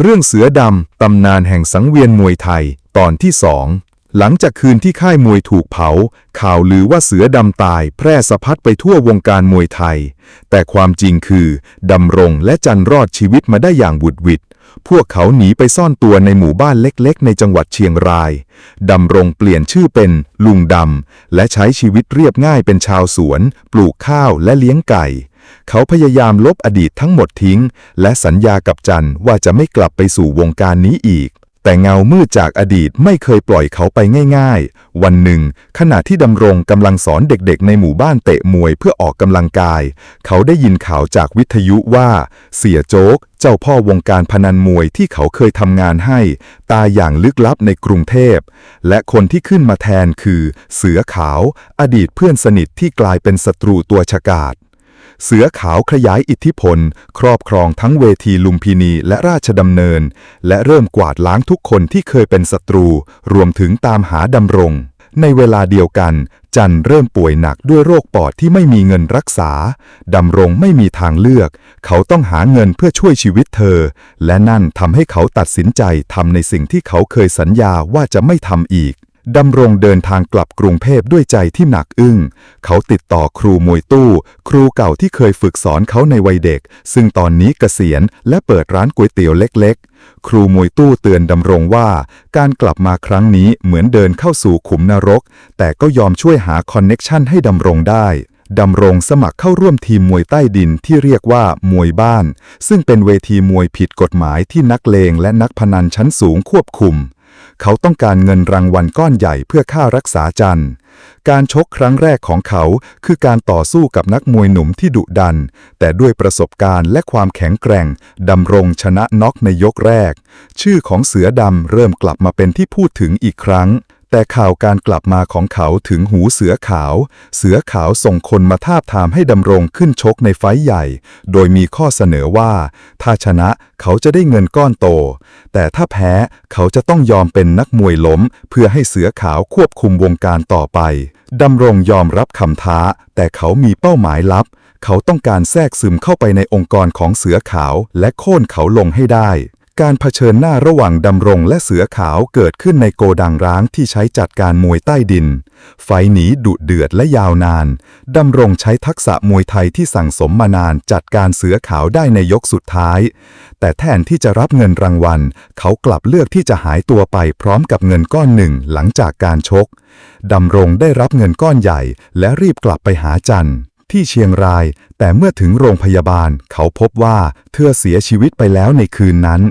เรื่องเสือดำ ตำนานแห่งสังเวียนมวยไทย ตอนที่สอง หลังจากคืนที่ค่ายมวยถูกเผา ข่าวลือว่าเสือดำตายแพร่สะพัดไปทั่ววงการมวยไทย แต่ความจริงคือ ดำรงและจันรอดชีวิตมาได้อย่างบุดหวิดพวกเขาหนีไปซ่อนตัวในหมู่บ้านเล็กๆ ในจังหวัดเชียงราย ดำรงเปลี่ยนชื่อเป็นลุงดำ และใช้ชีวิตเรียบง่ายเป็นชาวสวน ปลูกข้าวและเลี้ยงไก่ เขาพยายามลบอดีตทั้งหมดทิ้ง และสัญญากับจันว่าจะไม่กลับไปสู่วงการนี้อีก แต่เงามืดจากอดีตไม่เคยปล่อยเขาไปง่าย ๆ วันหนึ่ง ขณะที่ดำรงกำลังสอนเด็กๆ ในหมู่บ้านเตะมวยเพื่อออกกำลังกาย เขาได้ยินข่าวจากวิทยุว่า เสียโจ๊ก เจ้าพ่อวงการพนันมวยที่เขาเคยทำงานให้ ตายอย่างลึกลับในกรุงเทพ และคนที่ขึ้นมาแทนคือ เสือขาว อดีตเพื่อนสนิทที่กลายเป็นศัตรูตัวฉกาจ เสือขาวขยายอิทธิพล ครอบครองทั้งเวทีลุมพินีและราชดำเนิน และเริ่มกวาดล้างทุกคนที่เคยเป็นศัตรู รวมถึงตามหาดำรง ในเวลาเดียวกัน จันเริ่มป่วยหนักด้วยโรคปอดที่ไม่มีเงินรักษา ดำรงไม่มีทางเลือก เขาต้องหาเงินเพื่อช่วยชีวิตเธอ และนั่นทำให้เขาตัดสินใจทำในสิ่งที่เขาเคยสัญญาว่าจะไม่ทำอีก ดำรงเดินทางกลับกรุงเทพด้วยใจที่หนักอึ้ง เขาติดต่อครูมวยตู้ ครูเก่าที่เคยฝึกสอนเขาในวัยเด็ก ซึ่งตอนนี้เกษียณและเปิดร้านก๋วยเตี๋ยวเล็ก ๆ ครูมวยตู้เตือนดำรงว่า การกลับมาครั้งนี้เหมือนเดินเข้าสู่ขุมนรก แต่ก็ยอมช่วยหาคอนเน็กชันให้ดำรงได้ดำรงสมัครเข้าร่วมทีมมวยใต้ดินที่เรียกว่ามวยบ้าน ซึ่งเป็นเวทีมวยผิดกฎหมายที่นักเลงและนักพนันชั้นสูงควบคุม เขาต้องการเงินรางวัลก้อนใหญ่เพื่อค่ารักษาจันการชกครั้งแรกของเขาคือการต่อสู้กับนักมวยหนุ่มที่ดุดัน แต่ด้วยประสบการณ์และความแข็งแกร่ง ดำรงชนะน็อกในยกแรก ชื่อของเสือดำเริ่มกลับมาเป็นที่พูดถึงอีกครั้ง แต่ข่าวการกลับมาของเขาถึงหูเสือขาว เสือขาวส่งคนมาทาบทามให้ดำรงขึ้นชกในไฟใหญ่ โดยมีข้อเสนอว่า ถ้าชนะเขาจะได้เงินก้อนโต แต่ถ้าแพ้เขาจะต้องยอมเป็นนักมวยล้ม เพื่อให้เสือขาวควบคุมวงการต่อไป ดำรงยอมรับคำท้า แต่เขามีเป้าหมายลับ เขาต้องการแทรกซึมเข้าไปในองค์กรของเสือขาว และโค่นเขาลงให้ได้ การเผชิญหน้าระหว่างดำรงและเสือขาวเกิดขึ้นในโกดังร้างที่ใช้จัดการมวยใต้ดิน ไฟหนีดุเดือดและยาวนาน ดำรงใช้ทักษะมวยไทยที่สั่งสมมานานจัดการเสือขาวได้ในยกสุดท้าย แต่แทนที่จะรับเงินรางวัล เขากลับเลือกที่จะหายตัวไปพร้อมกับเงินก้อนหนึ่งหลังจากการชก ดำรงได้รับเงินก้อนใหญ่ และรีบกลับไปหาจันที่ ที่เชียงราย แต่เมื่อถึงโรงพยาบาล เขาพบว่าเธอเสียชีวิตไปแล้วในคืนนั้น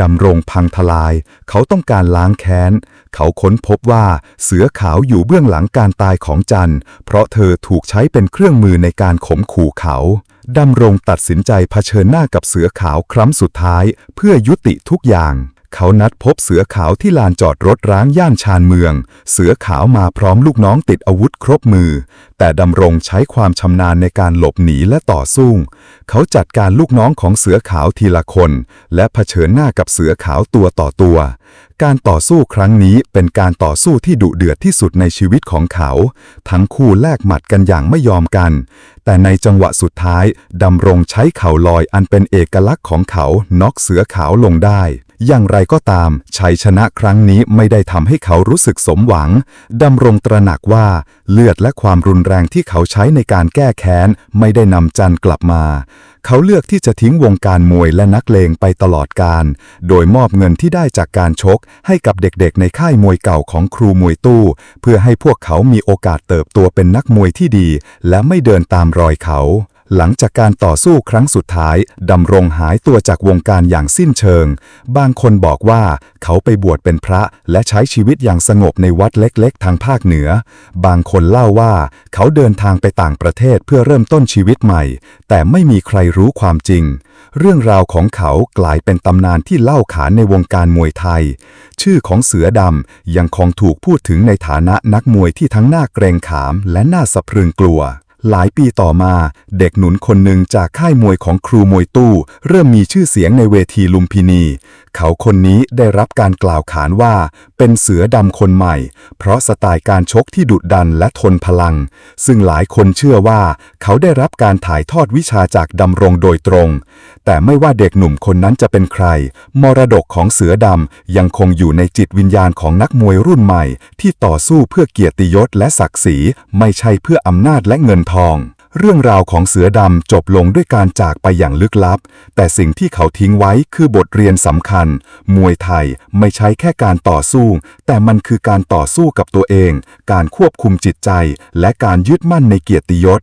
ดำรงพังทลาย เขาต้องการล้างแค้น เขาค้นพบว่าเสือขาวอยู่เบื้องหลังการตายของจันเพราะเธอถูกใช้เป็นเครื่องมือในการข่มขู่เขาดำรงตัดสินใจเผชิญหน้ากับเสือขาวครั้งสุดท้าย เพื่อยุติทุกอย่าง เขานัดพบเสือขาวที่ลานจอดรถร้างย่านชานเมือง เสือขาวมาพร้อมลูกน้องติดอาวุธครบมือ แต่ดำรงใช้ความชำนาญในการหลบหนีและต่อสู้ เขาจัดการลูกน้องของเสือขาวทีละคน และเผชิญหน้ากับเสือขาวตัวต่อตัว การต่อสู้ครั้งนี้เป็นการต่อสู้ที่ดุเดือดที่สุดในชีวิตของเขา ทั้งคู่แลกหมัดกันอย่างไม่ยอมกัน แต่ในจังหวะสุดท้ายดำรงใช้เข่าลอยอันเป็นเอกลักษณ์ของเขาน็อกเสือขาวลงได้ อย่างไรก็ตาม ชัยชนะครั้งนี้ไม่ได้ทำให้เขารู้สึกสมหวัง ดำรงตระหนักว่าเลือดและความรุนแรงที่เขาใช้ในการแก้แค้น ไม่ได้นำจันกลับมา เขาเลือกที่จะทิ้งวงการมวยและนักเลงไปตลอดการ โดยมอบเงินที่ได้จากการชก ให้กับเด็กๆ ในค่ายมวยเก่าของครูมวยตู้ เพื่อให้พวกเขามีโอกาสเติบโตเป็นนักมวยที่ดี และไม่เดินตามรอยเขา หลังจากการต่อสู้ครั้งสุดท้าย ดำรงหายตัวจากวงการอย่างสิ้นเชิง บางคนบอกว่าเขาไปบวชเป็นพระและใช้ชีวิตอย่างสงบในวัดเล็กๆ ทางภาคเหนือ บางคนเล่าว่าเขาเดินทางไปต่างประเทศเพื่อเริ่มต้นชีวิตใหม่ แต่ไม่มีใครรู้ความจริง เรื่องราวของเขากลายเป็นตำนานที่เล่าขานในวงการมวยไทย ชื่อของเสือดำยังคงถูกพูดถึงในฐานะนักมวยที่ทั้งน่าเกรงขามและน่าสะพรึงกลัว หลายปีต่อมา เด็กหนุนคนหนึ่งจากค่ายมวยของครูมวยตู้ เริ่มมีชื่อเสียงในเวทีลุมพินี เขาคนนี้ได้รับการกล่าวขานว่า เป็นเสือดำคนใหม่ เพราะสไตล์การชกที่ดุดันและทนพลัง ซึ่งหลายคนเชื่อว่า เขาได้รับการถ่ายทอดวิชาจากดำรงโดยตรง แต่ไม่ว่าเด็กหนุ่มคนนั้นจะเป็นใคร มรดกของเสือดำยังคงอยู่ในจิตวิญญาณของนักมวยรุ่นใหม่ ที่ต่อสู้เพื่อเกียรติยศและศักดิ์ศรีไม่ใช่เพื่ออำนาจและเงินทองทอง เรื่องราวของเสือดำจบลงด้วยการจากไปอย่างลึกลับ แต่สิ่งที่เขาทิ้งไว้คือบทเรียนสำคัญ มวยไทยไม่ใช่แค่การต่อสู้ แต่มันคือการต่อสู้กับตัวเอง การควบคุมจิตใจ และการยึดมั่นในเกียรติยศ